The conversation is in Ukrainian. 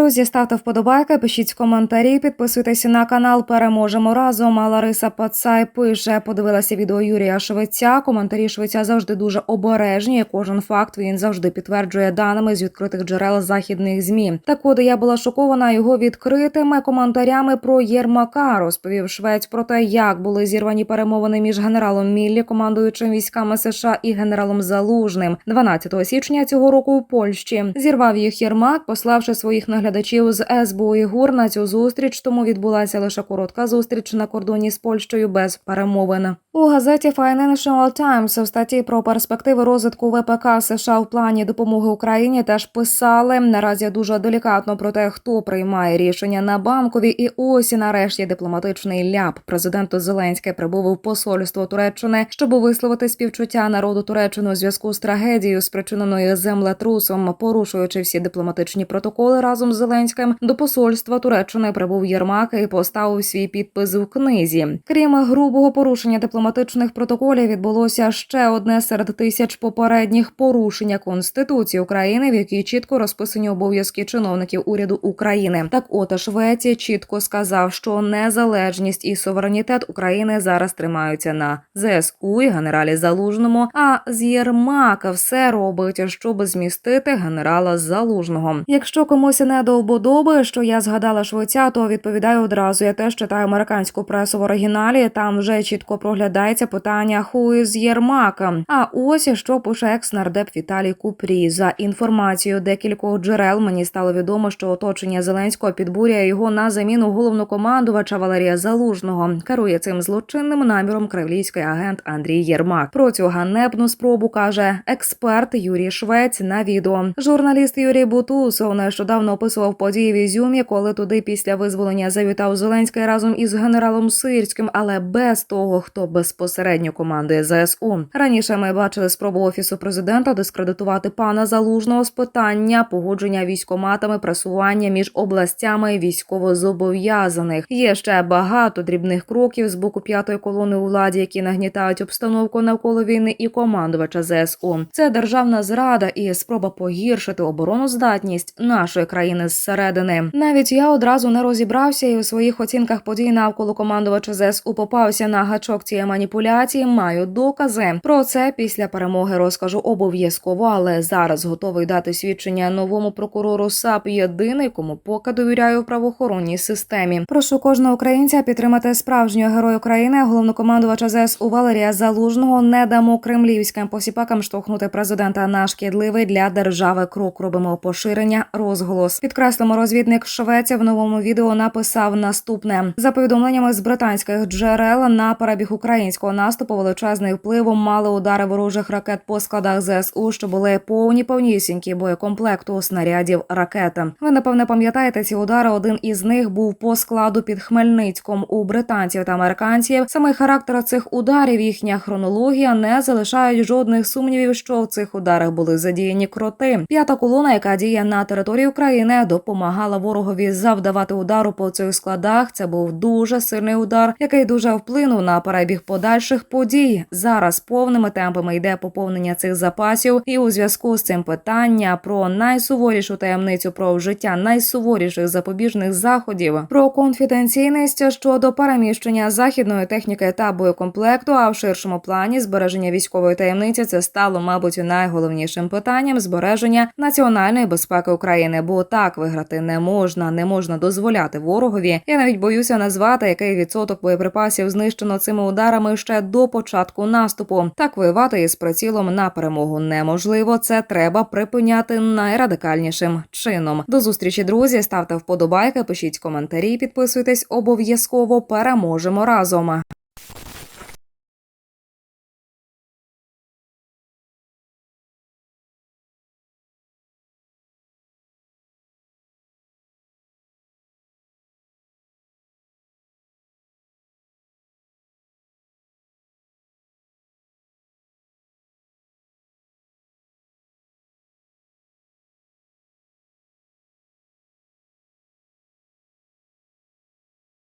Друзі, ставте вподобайки, пишіть коментарі, підписуйтесь на канал. Переможемо разом. А Лариса Пацай пише: подивилася відео Юрія Швеця. Коментарі Швеця завжди дуже обережні. Кожен факт він завжди підтверджує даними з відкритих джерел західних змі. Так от я була шокована його відкритими коментарями про Єрмака. Розповів Швець про те, як були зірвані перемовини між генералом Міллі, командуючим військами США, і генералом Залужним 12 січня цього року у Польщі. Зірвав їх Єрмак, пославши своїх наглядачів з СБУ і ГУР на цю зустріч. Тому відбулася лише коротка зустріч на кордоні з Польщею без перемовин. У газеті Financial Times в статті про перспективи розвитку ВПК США в плані допомоги Україні теж писали наразі дуже делікатно про те, хто приймає рішення на банкові. І ось і нарешті дипломатичний ляп. Президент Зеленський прибув у посольство Туреччини, щоб висловити співчуття народу Туреччини у зв'язку з трагедією, спричиненою землетрусом, порушуючи всі дипломатичні протоколи разом з Зеленським. До посольства Туреччини прибув Єрмак і поставив свій підпис у книзі. Крім грубого порушення дипломатичних протоколів, відбулося ще одне серед тисяч попередніх порушення Конституції України, в якій чітко розписані обов'язки чиновників уряду України. Так, от Швеція чітко сказав, що незалежність і суверенітет України зараз тримаються на ЗСУ і генералі Залужному. А з Єрмака все робить, щоб змістити генерала Залужного. Якщо комусь не до вподоби, що я згадала Швеця, то відповідаю одразу. Я теж читаю американську пресу в оригіналі. Там вже чітко проглядається питання «Who is Єрмак?». А ось що пише екс-нардеп Віталій Купрі. За інформацією декількох джерел мені стало відомо, що оточення Зеленського підбурює його на заміну головнокомандувача Валерія Залужного. Керує цим злочинним наміром кремлівський агент Андрій Єрмак. Про цю ганебну спробу каже експерт Юрій Швець на відео. Журналіст Юрій Бутусов нещодавно описував події в Ізюмі, коли туди після визволення завітав Зеленський разом із генералом Сирським, але без того, хто безпосередньо командує ЗСУ. Раніше ми бачили спробу офісу президента дискредитувати пана залужного з питання погодження військоматами пресування між областями військовозобов'язаних. Є ще багато дрібних кроків з боку п'ятої колони у владі, які нагнітають обстановку навколо війни і командувача ЗСУ. Це державна зрада і спроба погіршити обороноздатність нашої країни зсередини. Навіть я одразу не розібрався і у своїх оцінках подій навколо командувача ЗСУ попався на гачок цієї маніпуляції. Маю докази про це після перемоги. Розкажу обов'язково, але зараз готовий дати свідчення новому прокурору САП. Єдиний, кому поки довіряю в правоохоронній системі. Прошу кожного українця підтримати справжнього героя України, головнокомандувача ЗСУ Валерія Залужного. Не дамо кремлівським посіпакам штовхнути президента на шкідливий для держави крок. Робимо поширення розголос. Підкреслимо розвідник Швеція в новому відео написав наступне за повідомленнями з британських джерел на перебіг українського наступу величезний впливом мали удари ворожих ракет по складах ЗСУ, що були повні повнісінькі боєкомплекту снарядів ракет. Ви напевне пам'ятаєте ці удари. Один із них був по складу під Хмельницьком у британців та американців. Саме характер цих ударів, їхня хронологія не залишають жодних сумнівів, що в цих ударах були задіяні кроти. П'ята колона, яка діє на території України, допомагала ворогові завдавати удару по цих складах. Це був дуже сильний удар, який дуже вплинув на перебіг подальших подій. Зараз повними темпами йде поповнення цих запасів, і у зв'язку з цим питання про найсуворішу таємницю про вжиття найсуворіших запобіжних заходів, про конфіденційність щодо переміщення західної техніки та боєкомплекту. А в ширшому плані збереження військової таємниці це стало, мабуть, найголовнішим питанням збереження національної безпеки України. Бо так виграти не можна, не можна дозволяти ворогові. Я навіть боюся назвати, який відсоток боєприпасів знищено цими ударами ще до початку наступу. Так воювати із прицілом на перемогу неможливо. Це треба припиняти найрадикальнішим чином. До зустрічі, друзі. Ставте вподобайки, пишіть коментарі, підписуйтесь обов'язково. Переможемо разом.